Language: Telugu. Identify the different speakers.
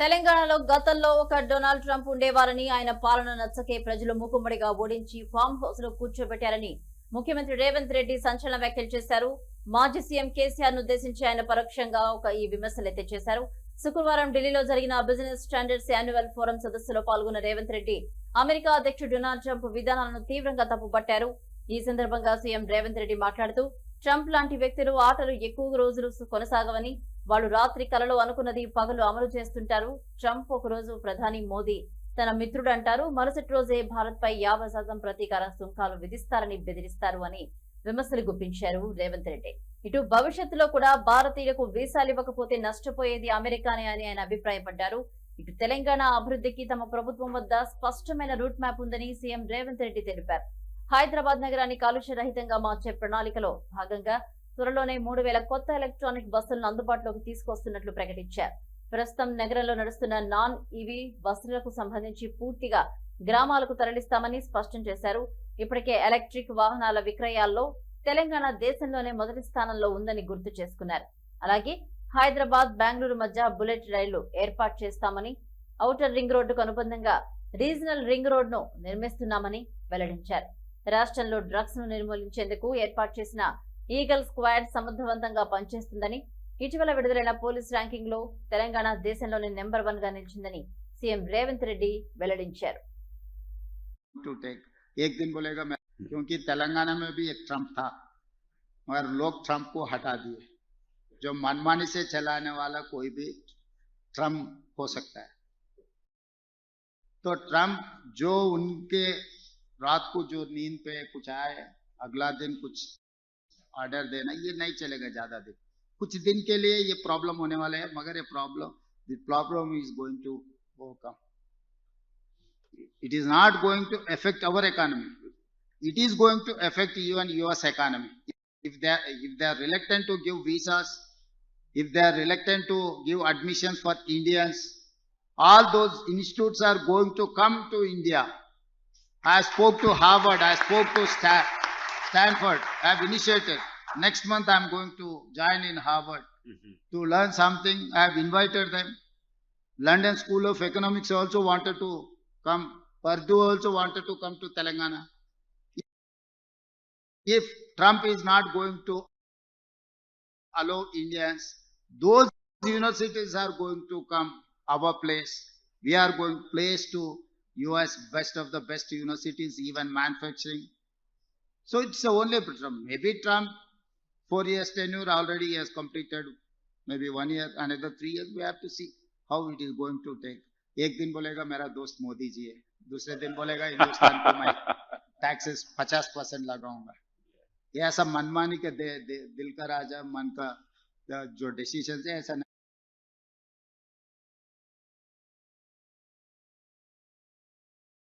Speaker 1: తెలంగాణలో గతంలో ఒక డొనాల్డ్ ట్రంప్ ఉండేవారని ఆయన పాలన నచ్చకే ప్రజలు మూకుమ్మడిగా ఓడించి ఫామ్ హౌస్లో కూర్చోబెట్టారని ముఖ్యమంత్రి రేవంత్ రెడ్డి సంచలన వ్యాఖ్యలు చేశారు. మాజీ సీఎం కేసీఆర్ను ఉద్దేశించి ఆయన పరోక్షంగా ఒక ఈ విమర్శలు చేశారు. శుక్రవారం ఢిల్లీలో జరిగిన బిజినెస్ స్టాండర్డ్స్ యాన్యువల్ ఫోరం సదస్సులో పాల్గొన్న రేవంత్ రెడ్డి అమెరికా అధ్యక్షుడు డొనాల్డ్ ట్రంప్ విధానాలను తీవ్రంగా తప్పుపట్టారు. ఈ సందర్భంగా సీఎం రేవంత్ రెడ్డి మాట్లాడుతూ ట్రంప్ లాంటి వ్యక్తులు ఆటలు ఎక్కువ రోజులు కొనసాగవని వాళ్ళు రాత్రి కలలో అనుకున్నది పగలు అమలు చేస్తుంటారు. ట్రంప్ ఒకరోజు ప్రధాని మోదీ తన మిత్రుడు అంటారు మరుసటి రోజే భారత్ పై యాభై శాతం ప్రతీకార సుంకాలు విధిస్తారని బెదిరిస్తారు అని విమర్శలు గుప్పించారు రేవంత్ రెడ్డి. ఇటు భవిష్యత్తులో కూడా భారతీయులకు వీసాలు ఇవ్వకపోతే నష్టపోయేది అమెరికానే అని ఆయన అభిప్రాయపడ్డారు. ఇటు తెలంగాణ అభివృద్ధికి తమ ప్రభుత్వం వద్ద స్పష్టమైన రూట్ మ్యాప్ ఉందని సీఎం రేవంత్ రెడ్డి తెలిపారు. హైదరాబాద్ నగరాన్ని కాలుష్య రహితంగా మార్చే ప్రణాళికలో భాగంగా త్వరలోనే మూడు వేల కొత్త ఎలక్ట్రానిక్ బస్సులను అందుబాటులోకి తీసుకొస్తున్నట్లు ప్రకటించారు. ప్రస్తుతం నగరంలో నడుస్తున్న నాన్ ఈవీ బస్సులకు సంబంధించి పూర్తిగా గ్రామాలకు తరలిస్తామని స్పష్టం చేశారు. ఇప్పటికే ఎలక్ట్రిక్ వాహనాల విక్రయాల్లో తెలంగాణ దేశంలోనే మొదటి స్థానంలో ఉందని గుర్తు చేసుకున్నారు. అలాగే హైదరాబాద్ బెంగళూరు మధ్య బుల్లెట్ రైళ్ళు ఏర్పాటు చేస్తామని ఔటర్ రింగ్ రోడ్డుకు అనుబంధంగా రీజనల్ రింగ్ రోడ్ను నిర్మిస్తున్నామని వెల్లడించారు. రాష్ట్రంలో డ్రగ్స్ను నిర్మూలించేందుకు ఏర్పాటు చేసిన ఈగల్ స్క్వాడ్ సమర్థవంతంగా పనిచేస్తుందని ఇటీవల విడుదలైన పోలీస్ ర్యాంకింగ్ లో తెలంగాణ దేశంలోనే నెంబర్ వన్ గా నిలిచిందని సీఎం రేవంత్ రెడ్డి వెల్లడించారు
Speaker 2: टू टेक एक दिन बोलेगा मैं क्योंकि तेलंगाना में भी एक ट्रम्प था मगर लोग ट्रम्प को हटा दिए जो मनमानी से चलाने वाला कोई भी ट्रम्प हो सकता है तो ट्रम्प जो उनके रात को जो नींद पे कुछ आए अगला दिन कुछ ऑर्डर देना, ये नहीं चलेगा ज़्यादा दिन कुछ दिन के लिए ये प्रॉब्लम होने वाला है, मगर ये problem problem is going to वो come it is not going to affect our economy it is going to affect even US economy if they if they are reluctant to give visas if they are reluctant to give admission for Indians all those institute are going to come to India I spoke to Harvard I spoke to Stanford, I have initiated. Next month I am going to join in Harvard mm-hmm. to learn something. I have invited them. London School of Economics also wanted to come. Purdue also wanted to come to Telangana. If Trump is not going to allow Indians, those universities are going to come our place. We are going place to US best of the best universities, even manufacturing. So it's the only Trump. Maybe Trump, four years tenure already has completed, maybe one year, another three years. We have to see how it is going to take. एक दिन बोलेगा मेरा दोस्त मोदी जी है दूसरे दिन बोलेगा हिंदुस्तान को मैं टैक्सेस पचास परसेंट लगाऊँगा ये ऐसा मनमानी के दे, दे, दिल का राजा मन का जो डिसीज़न है ऐसा